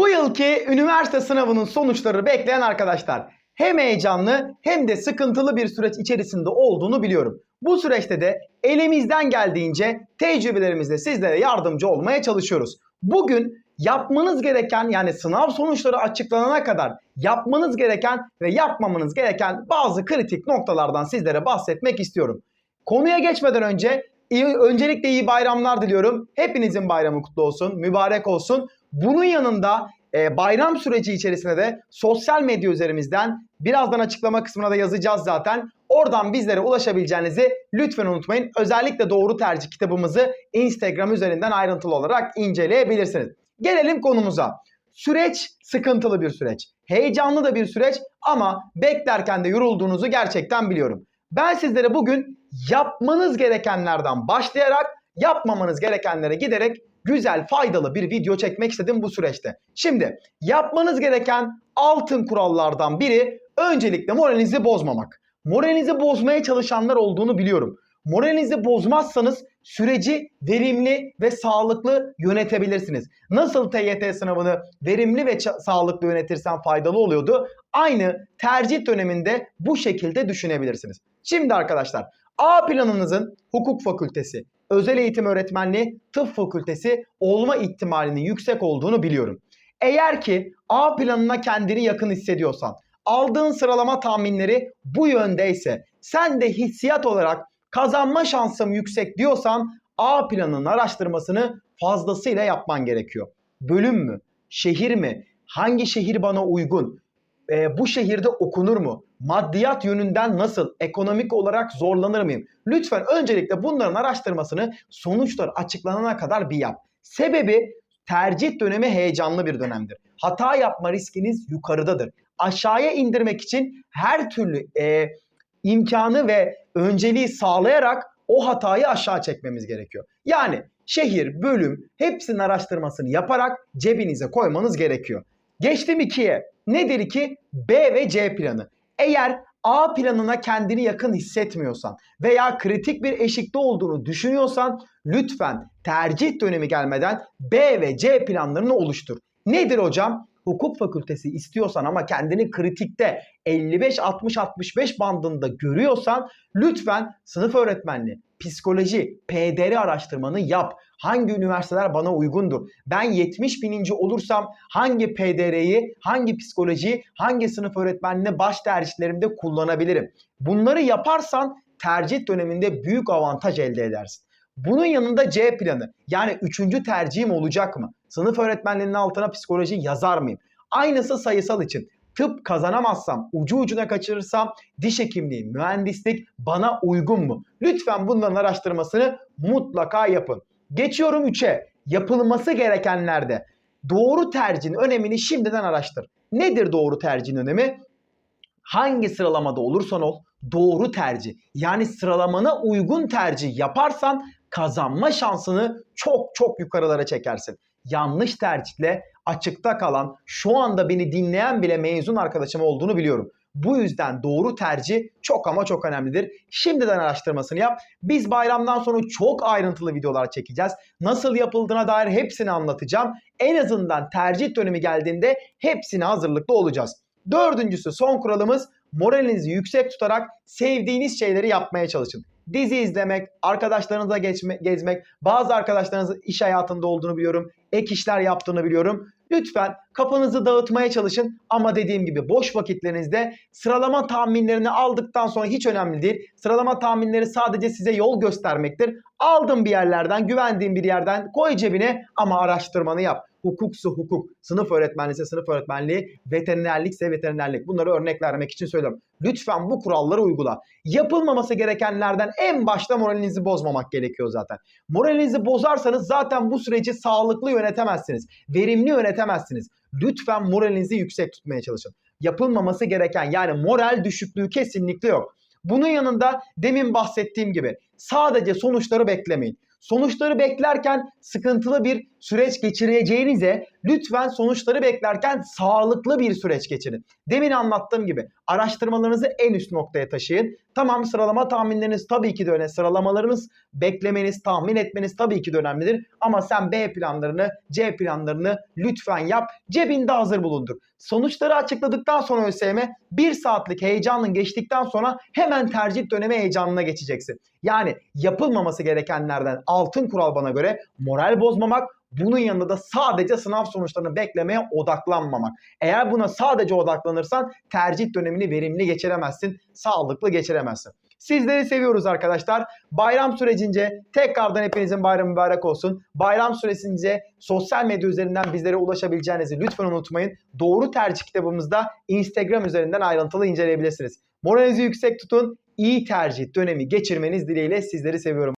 Bu yılki üniversite sınavının sonuçları bekleyen arkadaşlar hem heyecanlı hem de sıkıntılı bir süreç içerisinde olduğunu biliyorum. Bu süreçte de elimizden geldiğince tecrübelerimizle sizlere yardımcı olmaya çalışıyoruz. Bugün yapmanız gereken yani sınav sonuçları açıklanana kadar yapmanız gereken ve yapmamanız gereken bazı kritik noktalardan sizlere bahsetmek istiyorum. Konuya geçmeden önce iyi, öncelikle iyi bayramlar diliyorum. Hepinizin bayramı kutlu olsun, mübarek olsun. Bunun yanında e, bayram süreci içerisinde de sosyal medya üzerimizden birazdan açıklama kısmına da yazacağız zaten. Oradan bizlere ulaşabileceğinizi lütfen unutmayın. Özellikle Doğru Tercih kitabımızı Instagram üzerinden ayrıntılı olarak inceleyebilirsiniz. Gelelim konumuza. Süreç sıkıntılı bir süreç. Heyecanlı da bir süreç ama beklerken de yorulduğunuzu gerçekten biliyorum. Ben sizlere bugün yapmanız gerekenlerden başlayarak yapmamanız gerekenlere giderek güzel, faydalı bir video çekmek istedim bu süreçte. Şimdi yapmanız gereken altın kurallardan biri öncelikle moralinizi bozmamak. Moralinizi bozmaya çalışanlar olduğunu biliyorum. Moralinizi bozmazsanız süreci verimli ve sağlıklı yönetebilirsiniz. Nasıl TYT sınavını verimli ve sağlıklı yönetirsen faydalı oluyordu? Aynı tercih döneminde bu şekilde düşünebilirsiniz. Şimdi arkadaşlar A planınızın hukuk fakültesi, özel eğitim öğretmenliği, tıp fakültesi olma ihtimalinin yüksek olduğunu biliyorum. Eğer ki A planına kendini yakın hissediyorsan, aldığın sıralama tahminleri bu yöndeyse, sen de hissiyat olarak kazanma şansım yüksek diyorsan A planının araştırmasını fazlasıyla yapman gerekiyor. Bölüm mü? Şehir mi? Hangi şehir bana uygun? Ee, bu şehirde okunur mu? Maddiyat yönünden nasıl? Ekonomik olarak zorlanır mıyım? Lütfen öncelikle bunların araştırmasını sonuçlar açıklanana kadar bir yap. Sebebi tercih dönemi heyecanlı bir dönemdir. Hata yapma riskiniz yukarıdadır. Aşağıya indirmek için her türlü e, imkanı ve önceliği sağlayarak o hatayı aşağı çekmemiz gerekiyor. Yani şehir, bölüm hepsinin araştırmasını yaparak cebinize koymanız gerekiyor. Geçtim 2'ye. Nedir ki B ve C planı. Eğer A planına kendini yakın hissetmiyorsan veya kritik bir eşikte olduğunu düşünüyorsan lütfen tercih dönemi gelmeden B ve C planlarını oluştur. Nedir hocam? Hukuk fakültesi istiyorsan ama kendini kritikte 55-60-65 bandında görüyorsan lütfen sınıf öğretmenliği, psikoloji, PDR araştırmanı yap. Hangi üniversiteler bana uygundur? Ben 70 bininci olursam hangi PDR'yi, hangi psikolojiyi, hangi sınıf öğretmenliğini baş tercihlerimde kullanabilirim? Bunları yaparsan tercih döneminde büyük avantaj elde edersin. Bunun yanında C planı yani üçüncü tercihim olacak mı? Sınıf öğretmenliğinin altına psikoloji yazar mıyım? Aynısı sayısal için. Tıp kazanamazsam, ucu ucuna kaçırırsam diş hekimliği, mühendislik bana uygun mu? Lütfen bunların araştırmasını mutlaka yapın. Geçiyorum 3'e. Yapılması gerekenlerde. Doğru tercihin önemini şimdiden araştır. Nedir doğru tercihin önemi? Hangi sıralamada olursan ol doğru tercih yani sıralamana uygun tercih yaparsan kazanma şansını çok çok yukarılara çekersin. Yanlış tercihle açıkta kalan şu anda beni dinleyen bile mezun arkadaşım olduğunu biliyorum. Bu yüzden doğru tercih çok ama çok önemlidir. Şimdiden araştırmasını yap. Biz bayramdan sonra çok ayrıntılı videolar çekeceğiz. Nasıl yapıldığına dair hepsini anlatacağım. En azından tercih dönemi geldiğinde hepsine hazırlıklı olacağız. Dördüncüsü son kuralımız moralinizi yüksek tutarak sevdiğiniz şeyleri yapmaya çalışın. Dizi izlemek, arkadaşlarınızla geçme, gezmek, bazı arkadaşlarınızın iş hayatında olduğunu biliyorum, ek işler yaptığını biliyorum. Lütfen kafanızı dağıtmaya çalışın ama dediğim gibi boş vakitlerinizde sıralama tahminlerini aldıktan sonra hiç önemli değil. Sıralama tahminleri sadece size yol göstermektir. Aldın bir yerlerden, güvendiğin bir yerden koy cebine ama araştırmanı yap. Hukuksa hukuk, sınıf öğretmenliği sınıf öğretmenliği, veterinerlikse veterinerlik. Bunları örnek vermek için söylüyorum. Lütfen bu kuralları uygula. Yapılmaması gerekenlerden en başta moralinizi bozmamak gerekiyor zaten. Moralinizi bozarsanız zaten bu süreci sağlıklı yönetemezsiniz. Verimli yönetemezsiniz. Lütfen moralinizi yüksek tutmaya çalışın. Yapılmaması gereken yani moral düşüklüğü kesinlikle yok. Bunun yanında demin bahsettiğim gibi sadece sonuçları beklemeyin. Sonuçları beklerken sıkıntılı bir süreç geçireceğinize lütfen sonuçları beklerken sağlıklı bir süreç geçirin. Demin anlattığım gibi araştırmalarınızı en üst noktaya taşıyın. Tamam sıralama tahminleriniz tabii ki de önemli. Sıralamalarınız beklemeniz, tahmin etmeniz tabii ki de önemlidir. Ama sen B planlarını, C planlarını lütfen yap. Cebinde hazır bulundur. Sonuçları açıkladıktan sonra ÖSYM bir saatlik heyecanın geçtikten sonra hemen tercih dönemi heyecanına geçeceksin. Yani yapılmaması gerekenlerden altın kural bana göre moral bozmamak, bunun yanında da sadece sınav sonuçlarını beklemeye odaklanmamak. Eğer buna sadece odaklanırsan tercih dönemini verimli geçiremezsin, sağlıklı geçiremezsin. Sizleri seviyoruz arkadaşlar. Bayram sürecince tekrardan hepinizin bayramı mübarek olsun. Bayram süresince sosyal medya üzerinden bizlere ulaşabileceğinizi lütfen unutmayın. Doğru tercih kitabımızda Instagram üzerinden ayrıntılı inceleyebilirsiniz. Moralinizi yüksek tutun. İyi tercih dönemi geçirmeniz dileğiyle sizleri seviyorum.